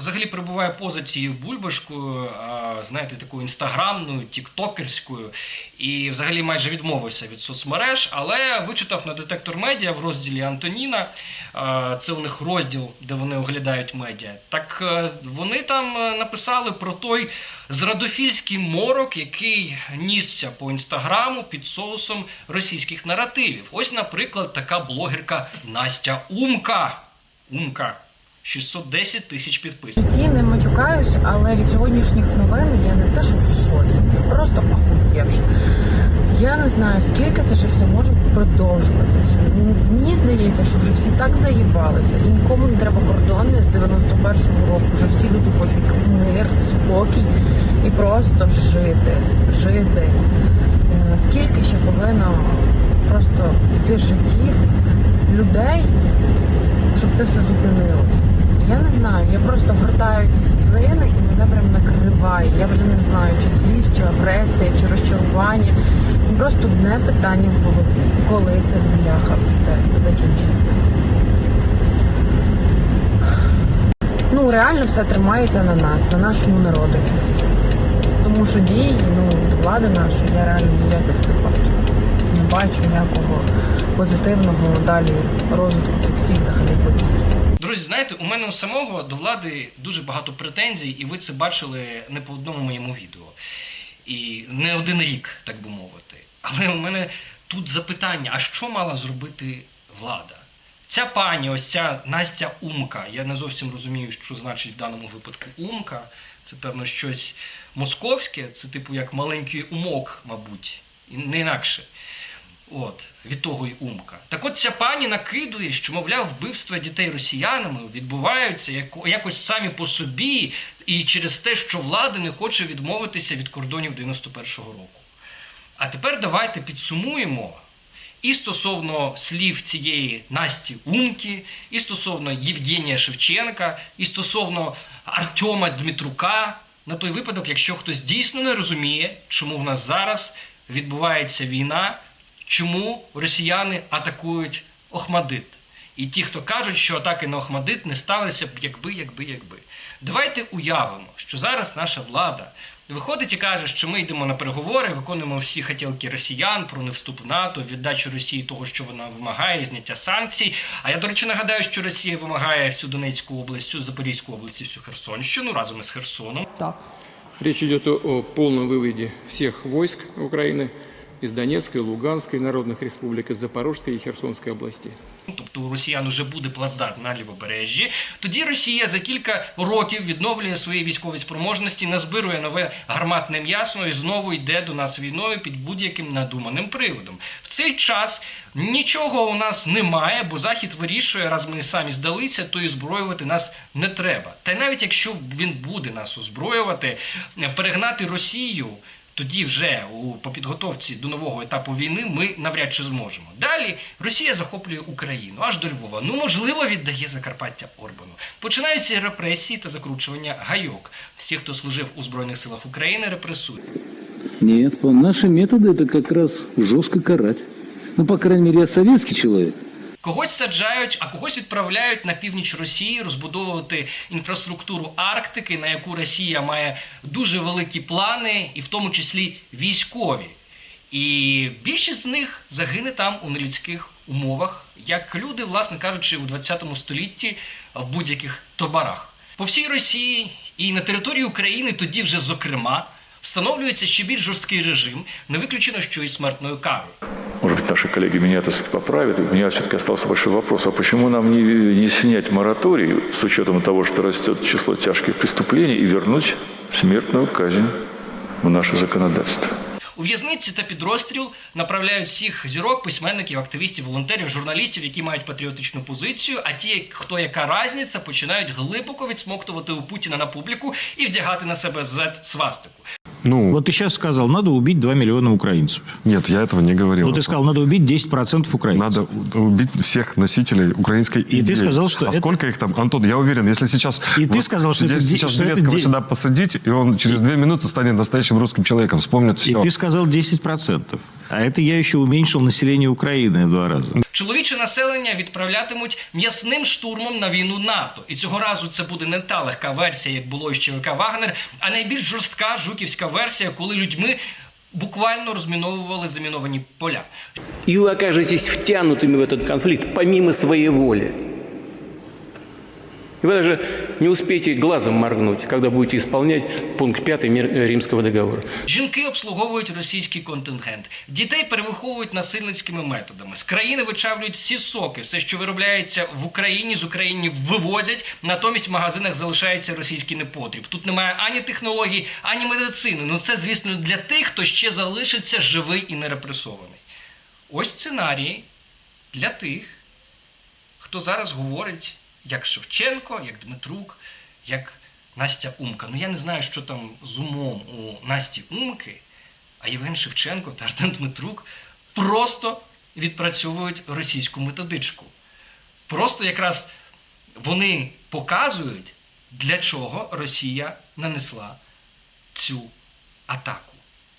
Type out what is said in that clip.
взагалі перебуває поза цією бульбашкою, знаєте, такою інстаграмною, тіктокерською, і взагалі майже відмовився від соцмереж, але вичитав на детектор медіа в розділі Антоніна. Це у них розділ, де вони оглядають медіа. Так е, вони там е, написали про той зрадофільський морок, який нісся по інстаграму під соусом російських наративів. Ось, наприклад, така блогерка Настя Умка. Умка. 610 тисяч підписників. житті не матюкаюсь, але від сьогоднішніх новин я не те, що в шоці, я просто ахуєвши. Я не знаю, скільки це ще все може продовжуватися. Мені здається, що вже всі так заїбалися, і нікому не треба кордони з 91-го року. Вже всі люди хочуть мир, спокій і просто жити. Жити. Е, Скільки ще повинно просто йти життів людей, щоб це все зупинилось. Знаю, я просто гортаю ці світлини і мене прям накриває. Я вже не знаю, чи злість, чи агресія, чи розчарування. Просто одне питання в голові. Коли це бляха все закінчиться? Ну, реально все тримається на нас, на нашому народі. Тому що дії, ну, від влади нашої я реально ніяких не бачу. Бачу ніякого позитивного далі розвитку цих всіх взагалі подій. Друзі, знаєте, у мене у самого до влади дуже багато претензій, і ви це бачили не по одному моєму відео. І не один рік, так би мовити. Але у мене тут запитання: а що мала зробити влада? Ця пані, ось ця Настя Умка, я не зовсім розумію, що значить в даному випадку Умка. Це, певно, щось московське, це типу як маленький умок, мабуть, і не інакше. От, від того й умка. Так от ця пані накидує, що, мовляв, вбивства дітей росіянами відбуваються яко- якось самі по собі, і через те, що влада не хоче відмовитися від кордонів 91-го року. А тепер давайте підсумуємо і стосовно слів цієї Насті Умки, і стосовно Євгенія Шевченка, і стосовно Артема Дмитрука, на той випадок, якщо хтось дійсно не розуміє, чому в нас зараз відбувається війна, чому росіяни атакують Охмадит. І ті, хто кажуть, що атаки на Охмадит не сталися б якби, якби, якби. Давайте уявимо, що зараз наша влада виходить і каже, що ми йдемо на переговори, виконуємо всі хотілки росіян про невступ в НАТО, віддачу Росії того, що вона вимагає, зняття санкцій. А я, до речі, нагадаю, що Росія вимагає всю Донецьку область, всю Запорізьку область всю Херсонщину разом із Херсоном. Речь идет о, о полном выводе всех войск Украины из Донецкой, Луганской народных республик, из Запорожской и Херсонской областей. Ну, тобто у росіян вже буде плацдарм на лівобережжі. Тоді Росія за кілька років відновлює свої військові спроможності, назбирує нове гарматне м'ясо і знову йде до нас війною під будь-яким надуманим приводом. В цей час нічого у нас немає, бо Захід вирішує, раз ми самі здалися, то і зброювати нас не треба. Та й навіть якщо він буде нас озброювати, перегнати Росію. Тоді вже у по підготовці до нового етапу війни ми навряд чи зможемо. Далі Росія захоплює Україну аж до Львова. Ну можливо, віддає Закарпаття Орбану. Починаються репресії та закручування гайок. Всі, хто служив у збройних силах України, репресують. Нет, по- наши методы это как раз жестко карать. Ну, по крайней мере, я советский человек. Когось саджають, а когось відправляють на північ Росії розбудовувати інфраструктуру Арктики, на яку Росія має дуже великі плани, і в тому числі військові. І більшість з них загине там у нелюдських умовах, як люди, власне кажучи, у 20 столітті в будь-яких тобарах. По всій Росії і на території України тоді вже зокрема встановлюється ще більш жорсткий режим, не виключено, що і смертною карою. Может быть, наши коллеги меня сказать, поправят. У меня все-таки остался большой вопрос. А почему нам не, не снять мораторий с учетом того, что растет число тяжких преступлений и вернуть смертную казнь в наше законодательство? У в'язниці та під розстріл направляють всіх зірок, письменників, активістів, волонтерів, журналістів, які мають патріотичну позицію. А ті, хто яка разниця, починають глибоко відсмоктувати у Путіна на публіку і вдягати на себе з свастику. Ну, Вот ты сейчас сказал, надо убить 2 миллиона украинцев. нет, я этого не говорил. Ну, ты сказал, надо убить 10% украинцев. Надо убить всех носителей украинской И ты идеи. сказал, что А это- сколько их там? Антон, я уверен, если сейчас... И ты сказал, что это сейчас что это Зеленского де- сюда посадить, и он через две минуты станет настоящим русским человеком, вспомнит И все. ты сказал 10%. А это я еще уменьшил население Украины в два раза. Чоловіче населення відправлятимуть м'ясним штурмом на війну НАТО. І цього разу це буде не та легка версія, як було із ЧВК Вагнер, а найбільш жорстка жуківська версія, коли людьми буквально розміновували заміновані поля. И вы окажетесь втянутыми в этот конфликт помимо своей воли. И вы даже не успеете глазом моргнуть, когда будете исполнять пункт 5 мир- Римского договора. Жінки обслуговують російський контингент, дітей перевиховують насильницькими методами. З країни вичавлюють всі соки, все, що виробляється в Україні, з України вивозять. Натомість в магазинах залишається російський непотріб. Тут немає ані технологій, ані медицини. Ну це, звісно, для тих, хто ще залишиться живий і не репресований. Ось сценарії для тих, хто зараз говорить як Шевченко, як Дмитрук, як Настя Умка. Ну я не знаю, що там з умом у Насті Умки, а Євген Шевченко та Артем Дмитрук просто відпрацьовують російську методичку. Просто якраз вони показують, для чого Росія нанесла цю атаку.